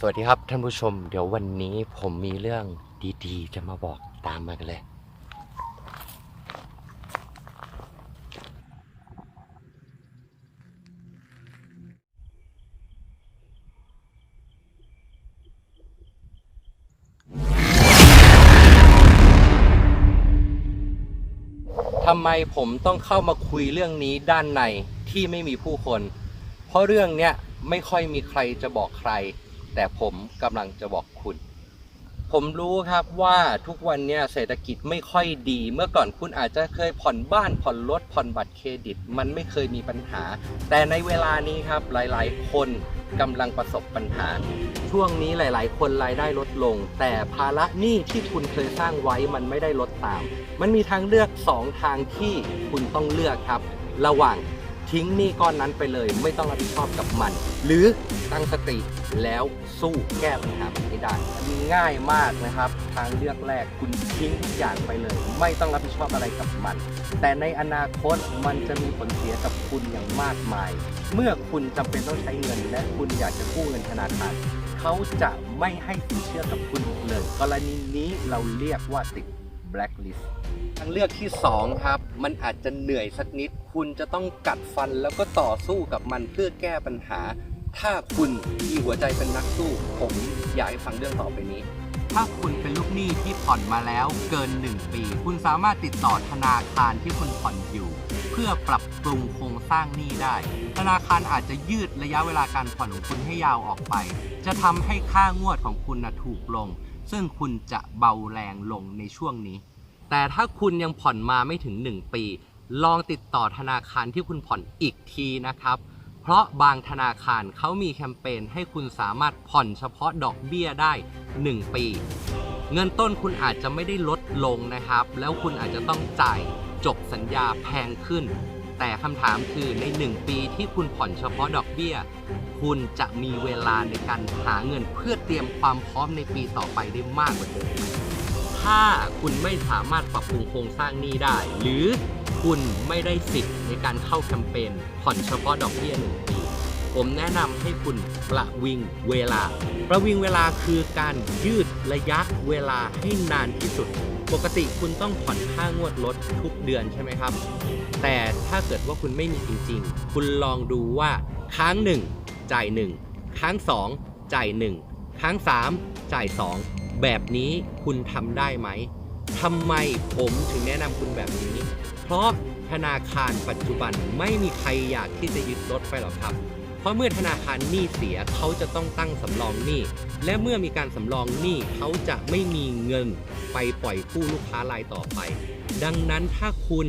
สวัสดีครับท่านผู้ชม เดี๋ยววันนี้ผมมีเรื่องดีๆ จะมาบอกตามมากันเลย ทำไมผมต้องเข้ามาคุยเรื่องนี้ด้านในที่ไม่มีผู้คน เพราะเรื่องเนี้ยไม่ค่อยมีใครจะบอกใคร แต่ผมกำลังจะบอกคุณ ผมรู้ครับว่าทุกวันเนี้ยเศรษฐกิจไม่ค่อยดี เมื่อก่อนคุณอาจจะเคยผ่อนบ้านผ่อนรถผ่อนบัตรเครดิต มันไม่เคยมีปัญหา แต่ในเวลานี้ครับหลาย ๆ คนกำลังประสบปัญหา ช่วงนี้หลาย ๆ คนรายได้ลดลง แต่ภาระหนี้ที่คุณเคยสร้างไว้มันไม่ได้ลดตาม มันมีทางเลือก 2 ทางที่คุณต้องเลือกครับ ระหว่าง ทิ้งหนี้ก้อนนั้นไปเลย ไม่ต้องรับผิดชอบกับมัน หรือตั้งสติแล้วสู้แก้ปัญหามันให้ได้มันง่ายมากนะครับทางเลือกแรกคุณทิ้งทุกอย่างไปเลย ไม่ต้องรับผิดชอบอะไรกับมัน แต่ในอนาคตมันจะมีผลเสียกับคุณอย่างมากมาย เมื่อคุณจำเป็นต้องใช้เงิน และคุณอยากจะกู้เงินธนาคารเขาจะไม่ให้สินเชื่อกับคุณเลย กรณีนี้เราเรียกว่าติด blacklist ทางเลือกที่ 2 ครับ มันอาจจะเหนื่อยสักนิด คุณจะต้องกัดฟันแล้วก็ต่อสู้กับมันเพื่อแก้ปัญหา ถ้าคุณมีหัวใจเป็นนักสู้ ผมอยากให้ฟังเรื่องต่อไปนี้ ถ้าคุณเป็นลูกหนี้ที่ผ่อนมาแล้วเกิน 1 ปี คุณสามารถติดต่อธนาคารที่คุณผ่อนอยู่ เพื่อปรับปรุงโครงสร้างหนี้ได้ ธนาคารอาจจะยืดระยะเวลาการผ่อนของคุณให้ยาวออกไป จะทำให้ค่างวดของคุณนะถูกลง ซึ่งคุณจะเบาแรงลงในช่วงนี้ แต่ถ้าคุณยังผ่อนมาไม่ถึง 1 ปี ลองติดต่อธนาคารที่คุณผ่อนอีกทีนะครับ เพราะบางธนาคารเขามีแคมเปญให้คุณสามารถผ่อนเฉพาะดอกเบี้ยได้ 1 ปี เงินต้นคุณอาจจะไม่ได้ลดลงนะครับ แล้วคุณอาจจะต้องจ่ายจบสัญญาแพงขึ้น แต่คำถามคือใน 1 ปีที่คุณผ่อนเฉพาะดอกเบี้ย คุณจะมีเวลาในการหาเงินเพื่อเตรียมความพร้อมในปีต่อไปได้มากกว่าเดิมถ้าคุณไม่สามารถปรับปรุงโครงสร้างหนี้ได้ หรือคุณไม่ได้สิทธิ์ในการเข้าแคมเปญผ่อนเฉพาะดอกเบี้ยหนึ่งปี ผมแนะนำให้คุณประวิงเวลา ประวิงเวลาคือการยืดระยะเวลาให้นานที่สุด ปกติคุณต้องผ่อนค่างวดรถทุกเดือนใช่ไหมครับ แต่ถ้าเกิดว่าคุณไม่มีจริง ๆ คุณลองดูว่าค้างหนึ่งจ่ายหนึ่งค้างสองจ่ายหนึ่งค้างสามจ่ายสองแบบนี้คุณทำได้ไหมทำไมผมถึงแนะนำคุณแบบนี้ เพราะธนาคารปัจจุบันไม่มีใครอยากที่จะยึดรถไปหรอกครับ ราะเมื่อธนาคารหนี้เสียเขาจะต้องตั้งสำรองหนี้ และเมื่อมีการสำรองหนี้เขาจะไม่มีเงินไปปล่อยกู้ลูกค้ารายต่อไป ดังนั้นถ้าคุณ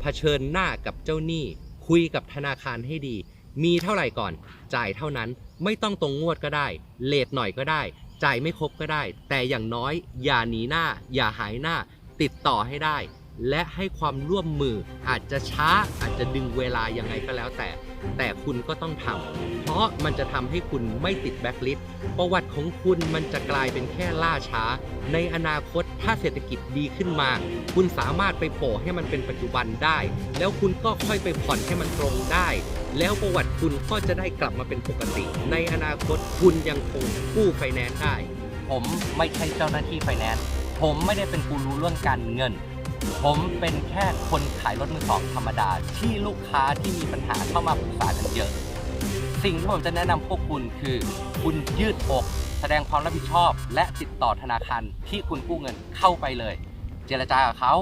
เผชิญหน้ากับเจ้าหนี้คุยกับธนาคารให้ดี มีเท่าไหร่ก่อน จ่ายเท่านั้นไม่ต้องตรงงวดก็ได้เลทหน่อยก็ได้ จ่ายไม่ครบก็ได้ แต่อย่างน้อย อย่าหนีหน้า อย่าหายหน้า ติดต่อให้ได้ และให้ความร่วมมืออาจจะช้าอาจจะดึงเวลายังไงก็แล้วแต่ แต่คุณก็ต้องทำเพราะมันจะทำให้คุณไม่ติดแบ็คลิสต์ประวัติของคุณมันจะกลายเป็นแค่ล่าช้า ในอนาคตถ้าเศรษฐกิจดีขึ้นมา คุณสามารถไปโปะให้มันเป็นปัจจุบันได้ แล้วคุณก็ค่อยไปผ่อนให้มันตรงได้ แล้วประวัติคุณก็จะได้กลับมาเป็นปกติ ในอนาคตคุณยังคงกู้ไฟแนนซ์ได้ ผมไม่ใช่เจ้าหน้าที่ไฟแนนซ์ผมไม่ได้เป็นกูรู้เรื่องการเงิน ผมเป็นแค่คนขายรถมือสองธรรมดา ที่ลูกค้าที่มีปัญหาเข้ามาปรึกษากันเยอะ สิ่งที่ผมจะแนะนำพวกคุณคือ คุณยืดอกแสดงความรับผิดชอบ และติดต่อธนาคารที่คุณกู้เงินเข้าไปเลย เจรจากับเขา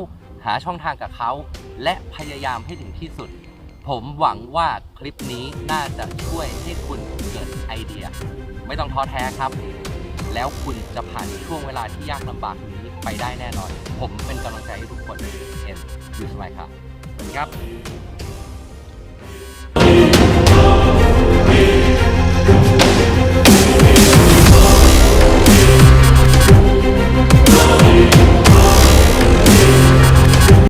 หาช่องทางกับเขา และพยายามให้ถึงที่สุด ผมหวังว่าคลิปนี้น่าจะช่วยให้คุณเกิดไอเดีย ไม่ต้องท้อแท้ครับ แล้วคุณจะผ่านช่วงเวลาที่ยากลำบากนี้ ไปได้แน่นอน ผมเป็นกำลังใจให้ทุกคนเอ็นอยู่สบายครับสวัสดีครับ